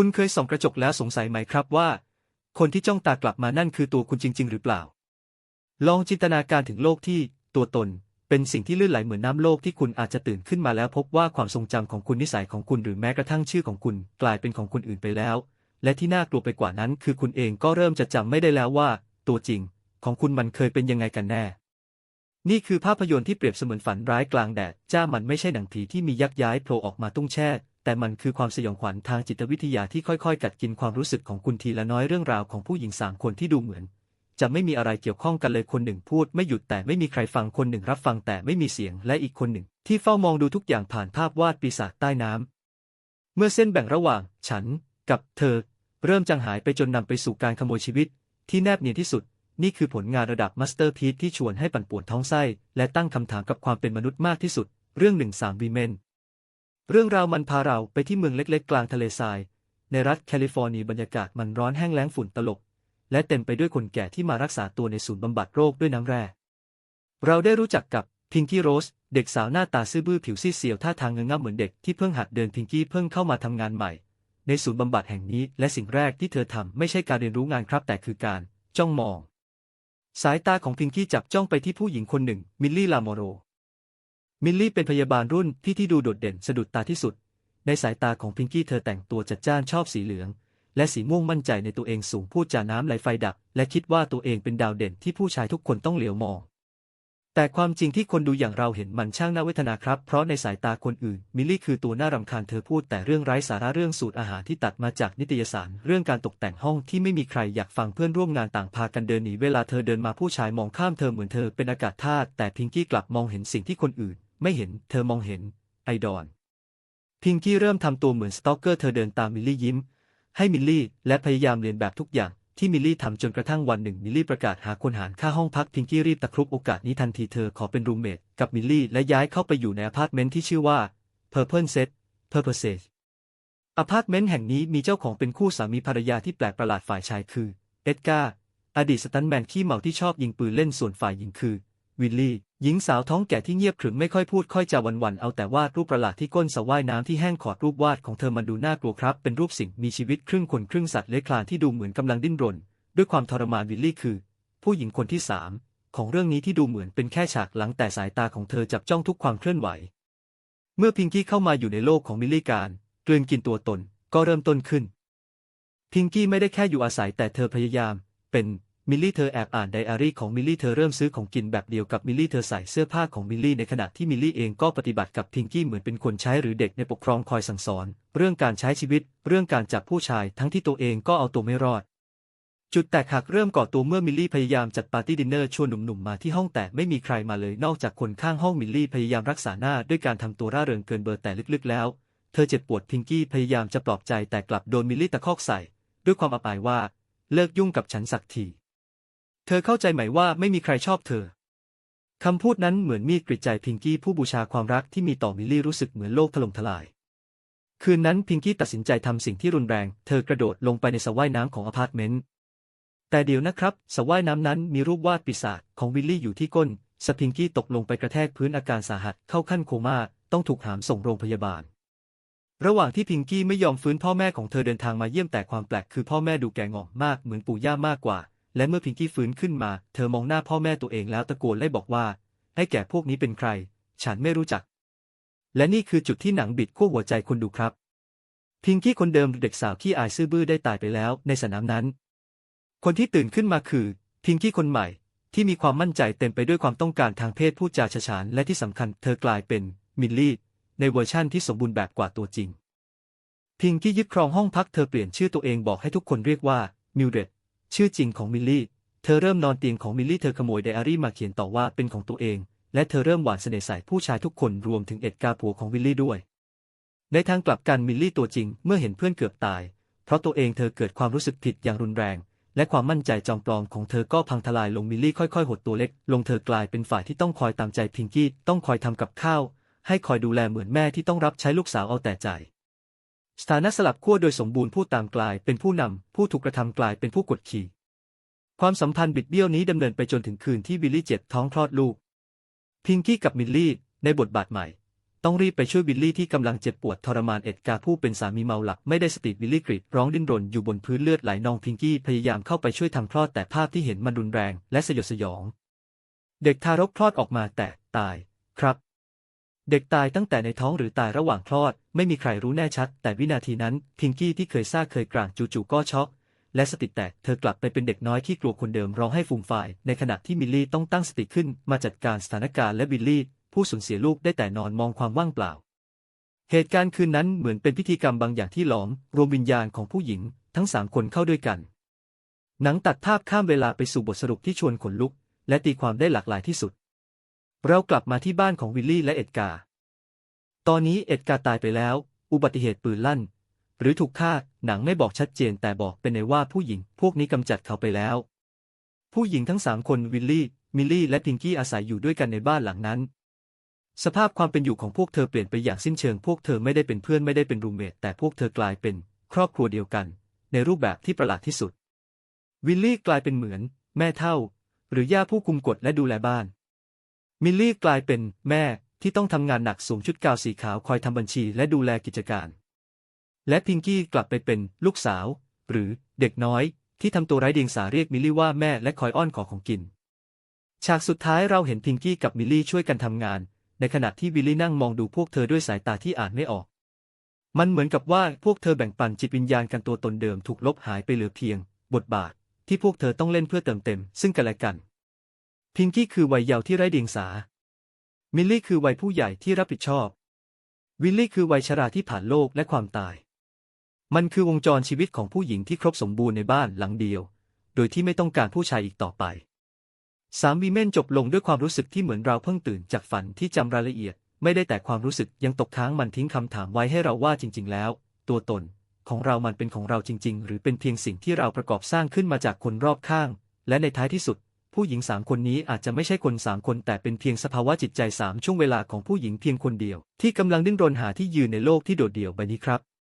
คุณเคยส่องกระจกแล้วสงสัยไหมครับว่า คนที่จ้องตากลับมานั่นคือตัวคุณจริง ๆ หรือเปล่า ลองจินตนาการถึงโลกที่ตัวตน เป็นสิ่งที่ลื่นไหลเหมือนน้ำโลกที่คุณอาจจะตื่นขึ้นมาแล้วพบว่าความทรงจำของคุณนิสัยของคุณหรือแม้กระทั่งชื่อของคุณ กลายเป็นของคนอื่นไปแล้ว และที่น่ากลัวไปกว่านั้น คือคุณเองก็เริ่มจะจำไม่ได้แล้วว่า ตัวจริง ของคุณมันเคยเป็นยังไงกันแน่ นี่คือภาพยนตร์ที่เปรียบเสมือนฝันร้ายกลางแดดจ้ามันไม่ใช่หนังผีที่มียักษ์ย้ายโผล่ออกมาตุ้งแช่ แต่มันคือความสยองขวัญทางจิตวิทยาที่ค่อยๆ กัดกินความรู้สึกของคุณทีละน้อยเรื่องราวของผู้หญิงสามคนที่ดูเหมือน จะไม่มีอะไรเกี่ยวข้องกันเลยคนหนึ่งพูดไม่หยุดแต่ไม่มีใครฟังคนหนึ่งรับฟังแต่ไม่มีเสียงและอีกคนหนึ่ง ที่เฝ้ามองดูทุกอย่างผ่านภาพวาดปีศาจใต้น้ำเมื่อเส้นแบ่งระหว่าง ฉัน กับเธอ เริ่มจางหายไปจนนำไปสู่การขโมยชีวิต ที่แนบเนียนที่สุด นี่คือผลงานระดับมาสเตอร์พีซที่ชวนให้ปั่นป่วนท้องไส้ และตั้งคำถามกับความเป็นมนุษย์มากที่สุด เรื่องหนึ่งสามวีเมน เรื่องราวมันพาเราไปที่เมืองเล็กๆ กลางทะเลทราย ในรัฐแคลิฟอร์เนียบรรยากาศมันร้อนแห้งแล้งฝุ่นตลบ และเต็มไปด้วยคนแก่ที่มารักษาตัวในศูนย์บำบัดโรคด้วยน้ำแร่ เราได้รู้จักกับพิงกี้โรส เด็กสาวหน้าตาซื่อบื้อผิวซีเซียวท่าทางเงงงับเหมือนเด็กที่เพิ่งหัดเดินพิงกี้เพิ่งเข้ามาทำงานใหม่ ในศูนย์บำบัดแห่งนี้ และสิ่งแรกที่เธอทำไม่ใช่การเรียนรู้งานครับ แต่คือการจ้องมอง สายตาของพิงกี้จับจ้องไปที่ผู้หญิงคนหนึ่ง มิลลี่ลาโมโร มิลลี่เป็นพยาบาลรุ่นพี่ที่ดูโดดเด่นสะดุดตาที่สุด ในสายตาของพิงกี้เธอแต่งตัวจัดจ้านชอบสีเหลือง และสีม่วงมั่นใจในตัวเองสูงพูดจาน้ำไหลไฟดับ และคิดว่าตัวเองเป็นดาวเด่นที่ผู้ชายทุกคนต้องเหลียวมอง แต่ความจริงที่คนดูอย่างเราเห็นมันช่างน่าเวทนาครับ เพราะในสายตาคนอื่น มิลลี่คือตัวน่ารำคาญเธอพูดแต่เรื่องไร้สาระเรื่องสูตรอาหารที่ตัดมาจากนิตยสาร เรื่องการตกแต่งห้องที่ไม่มีใครอยากฟังเพื่อนร่วมงานต่างพากันเดินหนีเวลาเธอเดินมาผู้ชายมองข้ามเธอเหมือนเธอเป็นอากาศธาตุแต่พิงกี้กลับมองเห็นสิ่งที่คนอื่น ไม่เห็น เธอมองเห็น ไอดอน พิงกี้เริ่มทำตัวเหมือนสตอกเกอร์เธอเดินตามมิลลี่ยิ้ม ให้มิลลี่และพยายามเรียนแบบทุกอย่างที่มิลลี่ทำจนกระทั่งวันหนึ่งมิลลี่ประกาศหาคนหารค่าห้องพักพิงกี้รีบตะครุบโอกาสนี้ทันทีเธอขอเป็นรูมเมทกับมิลลี่และย้ายเข้าไปอยู่ในอพาร์ตเมนต์ที่ชื่อว่า Purple Set Purpose อพาร์ตเมนต์แห่งนี้มีเจ้าของเป็นคู่สามีภรรยาที่แปลกประหลาดฝ่ายชายคือ เอ็ดการ์อดีตสตันแมนขี้เมาที่ชอบยิงปืนเล่นส่วนฝ่ายหญิงคือ วิลลี่ หญิงสาวท้องแก่ที่เงียบขรึมไม่ค่อยพูดค่อยจะวันๆเอาแต่วาดรูปประหลาดที่ก้นสระว่ายน้ำที่แห้งขอดรูปวาดของเธอมันดูน่ากลัวครับ เป็นรูปสิ่งมีชีวิตครึ่งคนครึ่งสัตว์เลื้อยคลานที่ดูเหมือนกำลังดิ้นรน ด้วยความทรมานวิลลี่คือ ผู้หญิงคนที่สามของเรื่องนี้ที่ดูเหมือนเป็นแค่ฉากหลังแต่สายตาของเธอจับจ้องทุกความเคลื่อนไหว เมื่อพิงกี้เข้ามาอยู่ในโลกของมิลลี่การกลืนกินตัวตนก็เริ่มต้นขึ้น พิงกี้ไม่ได้แค่อยู่อาศัยแต่เธอพยายาม เป็น มิลลี่เธอแอบอ่านไดอารี่ของมิลลี่เธอเริ่มซื้อของกินแบบเดียวกับมิลลี่เธอใส่เสื้อผ้าของมิลลี่ในขณะที่มิลลี่เองก็ปฏิบัติกับพิงกี้เหมือนเป็นคนใช้หรือเด็กในปกครองคอยสั่งสอน เรื่องการใช้ชีวิต เรื่องการจับผู้ชายทั้งที่ตัวเองก็เอาตัวไม่รอด จุดแตกหักเริ่มก่อตัวเมื่อมิลลี่พยายามจัดปาร์ตี้ดินเนอร์ชวนหนุ่มๆมาที่ห้องแต่ไม่มีใครมาเลยนอกจากคนข้างห้องมิลลี่พยายามรักษาหน้าด้วยการทำตัวร่าเริงเกินเบอร์แต่ลึกๆแล้ว เธอเจ็บปวดพิงกี้พยายามจะปลอบใจแต่กลับโดนมิลลี่ตะคอกใส่ ด้วยความอับอายว่า เลิกยุ่งกับฉันสักที เธอเข้าใจไหมว่าไม่มีใครชอบเธอ คำพูดนั้นเหมือนมีดกรีดใจพิงกี้ผู้บูชาความรักที่มีต่อมิลลี่รู้สึกเหมือนโลกถล่มทลาย คืนนั้นพิงกี้ตัดสินใจทำสิ่งที่รุนแรง เธอกระโดดลงไปในสระว่ายน้ำของอพาร์ตเมนต์ แต่เดี๋ยวนะครับสระว่ายน้ำนั้นมีรูปวาดปีศาจของวิลลี่อยู่ที่ก้นสพิงกี้ตกลงไปกระแทกพื้นอาการสาหัสเข้าขั้นโคม่าต้องถูกหามส่งโรงพยาบาล ระหว่างที่พิงกี้ไม่ยอมฟื้นพ่อแม่ของเธอเดินทางมาเยี่ยมแต่ความแปลกคือพ่อแม่ดูแก่งอมากเหมือนปู่ย่ามากกว่า และเมื่อพิงกี้ฟื้นขึ้นมา เธอมองหน้าพ่อแม่ตัวเองแล้วตะโกนไล่บอกว่า ไอ้แก่พวกนี้เป็นใคร ฉันไม่รู้จัก และนี่คือจุดที่หนังบิดขั้วหัวใจคนดูครับ พิงกี้คนเดิมเด็กสาวที่อายซื่อบื้อได้ตายไปแล้วในสนามนั้น คนที่ตื่นขึ้นมาคือ พิงกี้คนใหม่ ที่มีความมั่นใจเต็มไปด้วยความต้องการทางเพศพูดจาฉฉานและที่สำคัญเธอกลายเป็นมิลลี่ในเวอร์ชั่นที่สมบูรณ์แบบกว่าตัวจริง พิงกี้ยึดครองห้องพักเธอเปลี่ยนชื่อตัวเองบอกให้ทุกคนเรียกว่ามิลเดด ชื่อจริงของมิลลี่ เธอเริ่มนอนเตียงของมิลลี่เธอขโมยไดอารี่มาเขียนต่อว่าเป็นของตัวเอง และเธอเริ่มหวานเสน่ห์ใส่ผู้ชายทุกคนรวมถึงเอ็ดการ์ผัวของวิลลี่ด้วย ในทางกลับกันมิลลี่ตัวจริงเมื่อเห็นเพื่อนเกือบตาย เพราะตัวเองเธอเกิดความรู้สึกผิดอย่างรุนแรง และความมั่นใจจอมปลอมของเธอก็พังทลายลงมิลลี่ค่อยๆ หดตัวเล็ก ลงเธอกลายเป็นฝ่ายที่ต้องคอยตามใจพิงกี้ต้องคอยทำกับข้าวให้คอยดูแลเหมือนแม่ที่ต้องรับใช้ลูกสาวเอาแต่ใจ สถานะสลับขั้วโดยสมบูรณ์ผู้ตามกลายเป็นผู้นำ ผู้ถูกกระทำกลายเป็นผู้กดขี่ ความสัมพันธ์บิดเบี้ยวนี้ดำเนินไปจนถึงคืนที่วิลลี่เจ็บท้องคลอดลูก พิงกี้กับมิลลี่ ในบทบาทใหม่ ต้องรีบไปช่วยบิลลี่ที่กำลังเจ็บปวดทรมานเอ็ดการผู้เป็นสามีเมาหลักไม่ได้สติบิลลี่กรีดร้องดิ้นรนอยู่บนพื้นเลือดไหลนองพิงกี้พยายามเข้าไปช่วยทำคลอดแต่ภาพที่เห็นมันรุนแรงและสยดสยอง เด็กทารกคลอดออกมาแต่ตาย ครับ เด็กตายตั้งแต่ในท้องหรือตายระหว่างคลอด ไม่มีใครรู้แน่ชัด แต่วินาทีนั้น พิงกี้ที่เคยซ่าเคยกลางจู่ๆก็ช็อกและสติแตก เธอกลับไปเป็นเด็กน้อยที่กลัวคนเดิมร้องให้ฟูมฟาย ในขณะที่มิลลี่ต้องตั้งสติขึ้นมาจัดการสถานการณ์และบิลลี่ ผู้สูญเสียลูกได้แต่นอนมองความว่างเปล่า เหตุการณ์คืนนั้นเหมือนเป็นพิธีกรรมบางอย่างที่หลอม รวมวิญญาณของผู้หญิง ทั้งสามคนเข้าด้วยกัน หนังตัดภาพข้ามเวลาไปสู่บทสรุปที่ชวนขนลุก และตีความได้หลากหลายที่สุด เรากลับมาที่บ้านของวิลลี่และเอ็ดกา ตอนนี้เอ็ดกาตายไปแล้ว อุบัติเหตุปืนลั่น หรือถูกฆ่า หนังไม่บอกชัดเจนแต่บอกเป็นในว่าผู้หญิงพวกนี้กำจัดเขาไปแล้ว ผู้หญิงทั้งสามคนวิลลี่ มิลลี่ และพิงกี้อาศัยอยู่ด้วยกันในบ้านหลังนั้น สภาพความเป็นอยู่ของพวกเธอเปลี่ยนไปอย่างสิ้นเชิง พวกเธอไม่ได้เป็นเพื่อนไม่ได้เป็นรูมเมทแต่พวกเธอกลายเป็น ครอบครัวเดียวกัน ในรูปแบบที่ประหลาดที่สุด วิลลี่กลายเป็นเหมือน แม่เท่า หรือย่าผู้คุมกฎและดูแลบ้าน มิลลี่กลายเป็นแม่ที่ต้องทำงานหนักสวมชุดกาวสีขาวคอยทำบัญชีและดูแลกิจการ และพิงกี้กลับไปเป็นลูกสาว หรือเด็กน้อย ที่ทำตัวไร้เดียงสาเรียกมิลลี่ว่าแม่และคอยอ้อนขอของกิน ฉากสุดท้ายเราเห็นพิงกี้กับมิลลี่ช่วยกันทำงาน ในขณะที่วิลลี่นั่งมองดูพวกเธอด้วยสายตาที่อ่านไม่ออก มันเหมือนกับว่าพวกเธอแบ่งปันจิตวิญญาณกันตัวตนเดิมถูกลบหายไปเหลือเพียง บทบาท ที่พวกเธอต้องเล่นเพื่อเติมเต็ม ซึ่งกันและกัน พิงกี้คือวัยเยาว์ที่ไร้เดียงสา มิลลี่คือวัยผู้ใหญ่ที่รับผิดชอบ วิลลี่คือวัยชราที่ผ่านโลกและความตาย มันคือวงจรชีวิตของผู้หญิงที่ครบสมบูรณ์ในบ้านหลังเดียว โดยที่ไม่ต้องการผู้ชายอีกต่อไปสามวีเมนจบลงด้วยความรู้สึกที่เหมือนเราเพิ่งตื่นจากฝันที่จำรายละเอียด ไม่ได้แต่ความรู้สึกยังตกค้างมันทิ้งคำถามไว้ให้เราว่าจริง ๆ แล้ว ตัวตนของเรามันเป็นของเราจริง ๆ หรือเป็นเพียงสิ่งที่เราประกอบสร้างขึ้นมาจากคนรอบข้าง และในท้ายที่สุด ผู้หญิงสามคนนี้อาจจะไม่ใช่คนสามคน แต่เป็นเพียงสภาวะจิตใจสามช่วงเวลาของผู้หญิงเพียงคนเดียว ที่กำลังดิ้นรนหาที่ยืนในโลกที่โดดเดี่ยวใบนี้ครับ